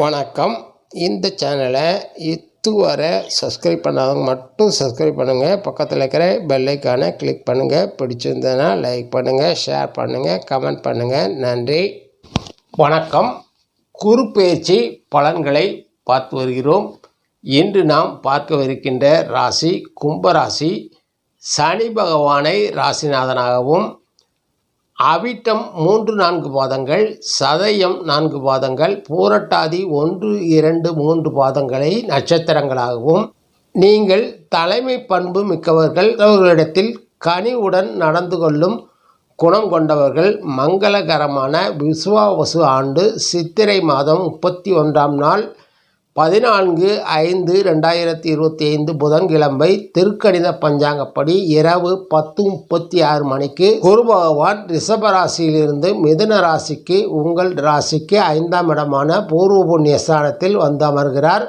வணக்கம். இந்த சேனலை இதுவரை சப்ஸ்கிரைப் பண்ணாதவங்க மட்டும் சப்ஸ்கிரைப் பண்ணுங்கள் பக்கத்தில் இருக்கிற பெல்லைக்கானை கிளிக் பண்ணுங்கள் பிடிச்சிருந்ததுன்னா லைக் பண்ணுங்கள் ஷேர் பண்ணுங்கள் கமெண்ட் பண்ணுங்கள் நன்றி. வணக்கம். குறுப்பெயர்ச்சி பலன்களை பார்த்து வருகிறோம். இன்று நாம் பார்க்கவிருக்கின்ற ராசி கும்பராசி சனி பகவானை ராசிநாதனாகவும் அவிட்டம் மூன்று நான்கு பாதங்கள் சதயம் நான்கு பாதங்கள் பூரட்டாதி ஒன்று இரண்டு மூன்று பாதங்களை நட்சத்திரங்களாகவும் நீங்கள் தலைமை பண்பு மிக்கவர்கள் அவர்களிடத்தில் கனிவுடன் நடந்து கொள்ளும் குணம் கொண்டவர்கள் மங்களகரமான விசுவாவசு ஆண்டு சித்திரை மாதம் முப்பத்தி ஒன்றாம் நாள் பதினான்கு ஐந்து ரெண்டாயிரத்தி இருபத்தி ஐந்து புதன்கிழமை திருக்கணித பஞ்சாங்கப்படி இரவு பத்து முப்பத்தி ஆறு மணிக்கு குரு பகவான் ரிஷபராசியிலிருந்து மிதுன ராசிக்கு உங்கள் ராசிக்கு ஐந்தாம் இடமான பூர்வ புண்ணிய ஸ்தானத்தில் வந்து அமர்கிறார்.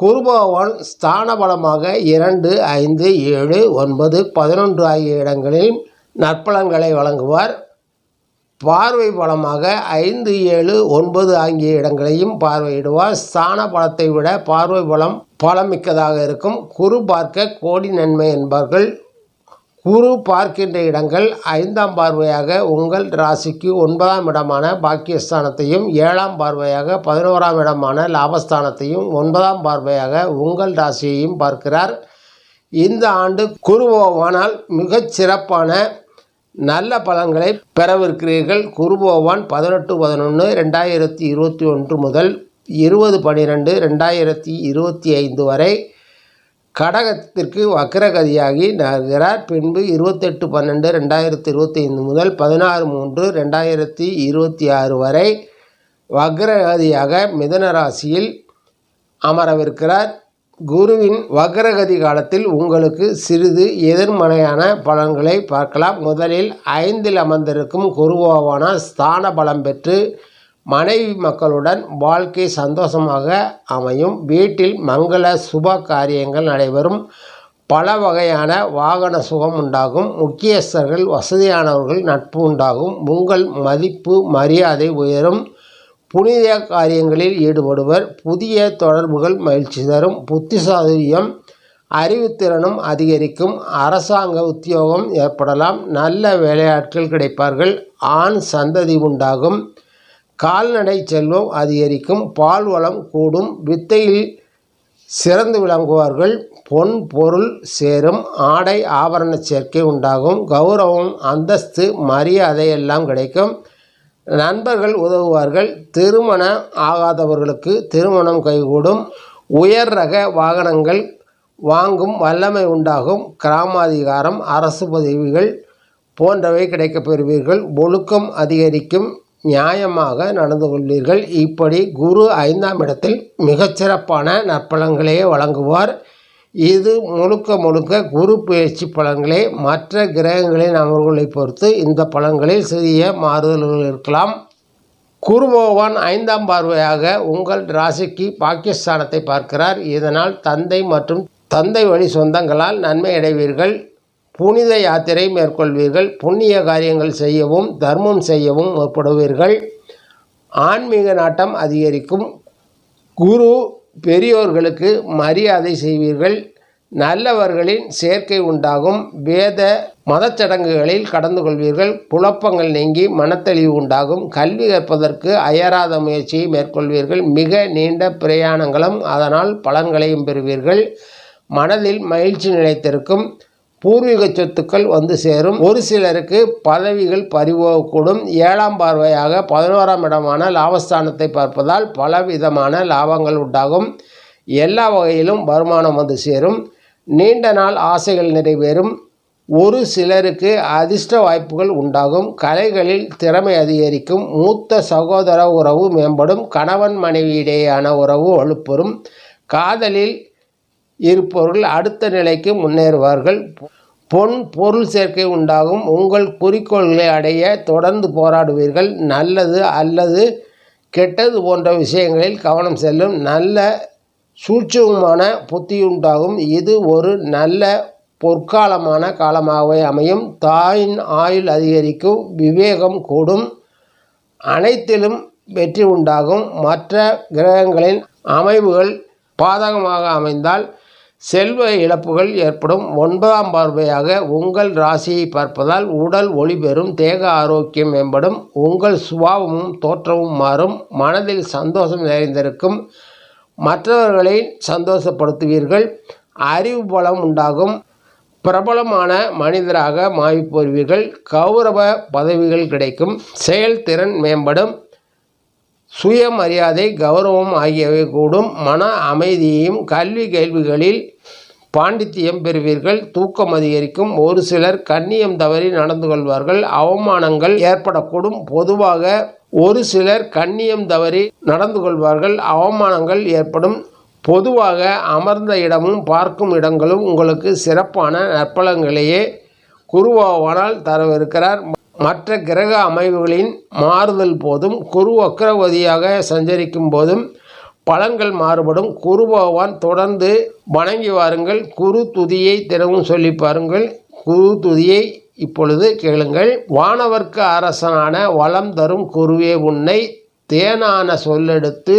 குரு பகவான் ஸ்தான பலமாக இரண்டு ஐந்து ஏழு ஒன்பது பதினொன்று ஆகிய இடங்களில் நற்பலன்களை வழங்குவார். பார்வை பலமாக ஐந்து ஏழு ஒன்பது ஆகிய இடங்களையும் பார்வையிடுவார். ஸ்தான பலத்தை விட பார்வை பலம் பலமிக்கதாக இருக்கும். குரு பார்க்க கோடி நன்மை என்பார்கள். குரு பார்க்கின்ற இடங்கள் ஐந்தாம் பார்வையாக உங்கள் ராசிக்கு ஒன்பதாம் இடமான பாக்கியஸ்தானத்தையும் ஏழாம் பார்வையாக பதினோராம் இடமான லாபஸ்தானத்தையும் ஒன்பதாம் பார்வையாக உங்கள் ராசியையும் பார்க்கிறார். இந்த ஆண்டு குரு பகவானால் மிகச் சிறப்பான நல்ல பலன்களை பெறவிருக்கிறீர்கள். குருபோவான் பதினெட்டு பதினொன்று ரெண்டாயிரத்தி இருபத்தி ஒன்று முதல் இருபது பன்னிரெண்டு ரெண்டாயிரத்தி இருபத்தி ஐந்து வரை கடகத்திற்கு வக்கரகதியாகி நகர்கிறார். பின்பு இருபத்தெட்டு பன்னெண்டு ரெண்டாயிரத்தி இருபத்தி ஐந்து முதல் பதினாறு மூன்று ரெண்டாயிரத்தி இருபத்தி ஆறு வரை வக்ரகதியாக மிதன ராசியில் அமரவிருக்கிறார். குருவின் வக்ரகதி காலத்தில் உங்களுக்கு சிறிது எதிர்மறையான பலன்களை பார்க்கலாம். முதலில் ஐந்தில் அமர்ந்திருக்கும் குருவாவான ஸ்தான பலம் பெற்று மனைவி மக்களுடன் வாழ்க்கை சந்தோஷமாக அமையும். வீட்டில் மங்கள சுப காரியங்கள் நடைபெறும். பல வகையான வாகன சுகம் உண்டாகும். முக்கியஸ்தர்கள் வசதியானவர்கள் நட்பு உண்டாகும். உங்கள் மதிப்பு மரியாதை உயரும். புனித காரியங்களில் ஈடுபடுவர். புதிய தொடர்புகள் மகிழ்ச்சி தரும். புத்திசாதுரியம் அறிவுத்திறனும் அதிகரிக்கும். அரசாங்க உத்தியோகம் ஏற்படலாம். நல்ல வேலையாட்கள் கிடைப்பார்கள். ஆண் சந்ததி உண்டாகும். கால்நடை செல்வம் அதிகரிக்கும். பால் வளம் கூடும். வித்தையில் சிறந்து விளங்குவார்கள். பொன் பொருள் சேரும். ஆடை ஆபரண சேர்க்கை உண்டாகும். கௌரவம் அந்தஸ்து மரியாதை எல்லாம் கிடைக்கும். நண்பர்கள் உதவுவார்கள் திருமணம் ஆகாதவர்களுக்கு திருமணம் கைகூடும் உயர் ரக வாகனங்கள் வாங்கும் வல்லமை உண்டாகும் கிராமாதிகாரம் அரசு பதவிகள் போன்றவை கிடைக்கப் பெறுவீர்கள். ஒழுக்கம் அதிகரிக்கும் நியாயமாக நடந்து கொள்வீர்கள். இப்படி குரு ஐந்தாம் இடத்தில் மிகச்சிறப்பான நற்பலன்களையே வழங்குவார். இது முழுக்க முழுக்க குரு பயிற்சி பலன்களே மற்ற கிரகங்களின் அமர்வுகளை பொறுத்து இந்த பலன்களில் சிறிய மாறுதல்கள் இருக்கலாம். குரு பகவான் ஐந்தாம் பார்வையாக உங்கள் ராசிக்கு பாகிஸ்தானத்தை பார்க்கிறார். இதனால் தந்தை மற்றும் தந்தை வழி சொந்தங்களால் நன்மை அடைவீர்கள். புனித யாத்திரை மேற்கொள்வீர்கள். புண்ணிய காரியங்கள் செய்யவும் தர்மம் செய்யவும் முற்படுவீர்கள். ஆன்மீக நாட்டம் அதிகரிக்கும். குரு பெரியோர்களுக்கு மரியாதை செய்வீர்கள். நல்லவர்களின் சேர்க்கை உண்டாகும். வேத மதச்சடங்குகளில் கடந்து கொள்வீர்கள் குழப்பங்கள் நீங்கி மனத்தெளிவு உண்டாகும். கல்வி கற்பதற்கு அயராத முயற்சியை மேற்கொள்வீர்கள். மிக நீண்ட பிரயாணங்களும் அதனால் பலன்களையும் பெறுவீர்கள். மனதில் மகிழ்ச்சி நிலைத்திருக்கும். பூர்வீக சொத்துக்கள் வந்து சேரும். ஒரு சிலருக்கு பதவிகள் பறிபோகக்கூடும். ஏழாம் பார்வையாக பதினோராம் இடமான லாபஸ்தானத்தை பார்ப்பதால் பலவிதமான லாபங்கள் உண்டாகும். எல்லா வகையிலும் வருமானம் வந்து சேரும். நீண்ட நாள் ஆசைகள் நிறைவேறும். ஒரு சிலருக்கு அதிர்ஷ்ட வாய்ப்புகள் உண்டாகும். கலைகளில் திறமை அதிகரிக்கும். மூத்த சகோதர உறவு மேம்படும். கணவன் மனைவி இடையேயான உறவு வலுப்பெறும். காதலில் இருப்பவர்கள் அடுத்த நிலைக்கு முன்னேறுவார்கள். பொன் பொருள் சேர்க்கை உண்டாகும். உங்கள் குறிக்கோள்களை அடைய தொடர்ந்து போராடுவீர்கள். நல்லது அல்லது கெட்டது போன்ற விஷயங்களில் கவனம் செல்லும். நல்ல சூட்சமான புத்தியுண்டாகும். இது ஒரு நல்ல பொற்காலமான காலமாகவே அமையும். தாயின் ஆயுள் அதிகரிக்கும். விவேகம் கூடும். அனைத்திலும் வெற்றி உண்டாகும். மற்ற கிரகங்களின் அமைவுகள் பாதகமாக அமைந்தால் செல்வ இழப்புகள் ஏற்படும். ஒன்பதாம் பார்வையாக உங்கள் ராசியை பார்ப்பதால் உடல் ஒளி பெறும் தேக ஆரோக்கியம் மேம்படும் உங்கள் சுபாவமும் தோற்றமும் மாறும் மனதில் சந்தோஷம் நிறைந்திருக்கும் மற்றவர்களை சந்தோஷப்படுத்துவீர்கள் அறிவு பலம் உண்டாகும் பிரபலமான மனிதராக மாறிப்போவீர்கள் கௌரவ பதவிகள் கிடைக்கும் செயல்திறன் மேம்படும் சுயமரியாதை கௌரவம் ஆகியவை கூடும். மன அமைதியையும் கல்வி கேள்விகளில் பாண்டித்தியம் பெறுவீர்கள். தூக்கம் அதிகரிக்கும். ஒரு சிலர் கண்ணியம் தவறி நடந்து கொள்வார்கள். அவமானங்கள் ஏற்படக்கூடும். பொதுவாக ஒரு சிலர் கண்ணியம் தவறி நடந்து கொள்வார்கள். அவமானங்கள் ஏற்படும். பொதுவாக அமர்ந்த இடமும் பார்க்கும் இடங்களும் உங்களுக்கு சிறப்பான நற்பலங்களையே குருவாவானால் தரவிருக்கிறார். மற்ற கிரக அமைவுகளின் மாறுதல் போதும் குரு வக்கரவதியாக சஞ்சரிக்கும் போதும் பலன்கள் மாறுபடும். குரு பகவான் தொடர்ந்து வணங்கி வாருங்கள். குரு துதியை தினமும் சொல்லி பாருங்கள். குரு துதியை இப்பொழுது கேளுங்கள். வானவர்க்கு அரசனான வளம் தரும் குருவே உன்னை தேனான சொல்லெடுத்து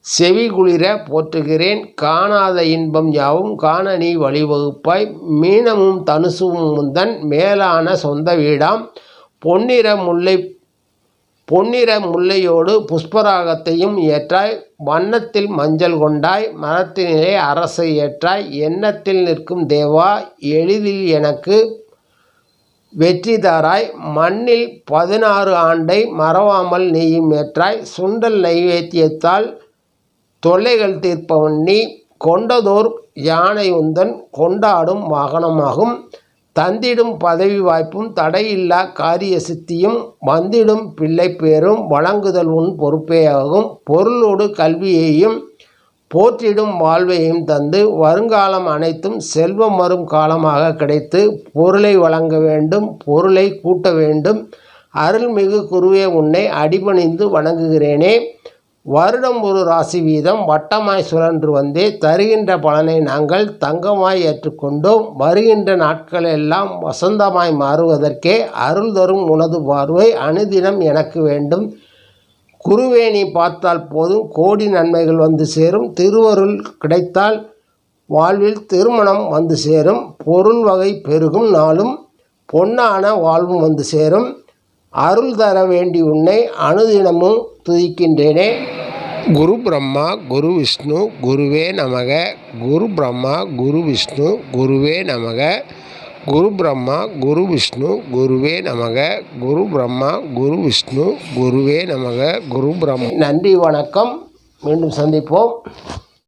செவி குளிர போற்றுகிறேன். காணாத இன்பம் யாவும் காண நீ வழிவகுப்பாய். மீனமும் தனுசுவும் முந்தன் மேலான சொந்த வீடாம். பொன்னிற முல்லை பொன்னிற முல்லையோடு புஷ்பராகத்தையும் ஏற்றாய். வண்ணத்தில் மஞ்சள் கொண்டாய் மரத்தினிலே அரசை ஏற்றாய். எண்ணத்தில் நிற்கும் தேவா எளிதில் எனக்கு வெற்றி தாராய். மண்ணில் பதினாறு ஆண்டை மறவாமல் நீயும் ஏற்றாய். சுண்டல் நைவேத்தியத்தால் தொல்லைகள் தீர்ப்பவன் நீ. கொண்டதோர் யானை உந்தன் கொண்டாடும் வாகனமாகும். தந்திடும் பதவி வாய்ப்பும் தடையில்லா காரிய சித்தியும் வந்திடும் பிள்ளை பேரும் வழங்குதல் உன் பொறுப்பேயாகும். பொருளோடு கல்வியையும் போற்றிடும் வாழ்வையும் தந்து வருங்காலம் அனைத்தும் செல்வம் வரும் காலமாக கிடைத்து பொருளை வழங்க வேண்டும் பொருளை கூட்ட வேண்டும். அருள்மிகு குருவே உன்னை அடிபணிந்து வணங்குகிறேனே. வருடம் ஒரு ராசி வீதம் வட்டமாய் சுழன்று வந்தே தருகின்ற பலனை நாங்கள் தங்கமாய் ஏற்றுக்கொண்டோம். வருகின்ற நாட்கள் எல்லாம் வசந்தமாய் மாறுவதற்கே அருள் தரும் உனது பார்வை அனுதினம் எனக்கு வேண்டும். குருவேணி பார்த்தால் போதும். கோடி நன்மைகள் வந்து சேரும். திருவருள் கிடைத்தால் வாழ்வில் திருமணம் வந்து சேரும். பொருள் வகை பெருகும் நாளும். பொன்னான வாழ்வும் வந்து சேரும். அருள் தர வேண்டி உன்னை அனுதினமும் துதிக்கின்றேனே. குரு பிரம்மா குரு விஷ்ணு குருவே நமக. குரு பிரம்மா குரு விஷ்ணு குருவே நமக. குரு பிரம்மா குரு விஷ்ணு குருவே நமக. குரு பிரம்மா குரு விஷ்ணு குருவே நமக. குரு பிரம்மா. நன்றி வணக்கம். மீண்டும் சந்திப்போம்.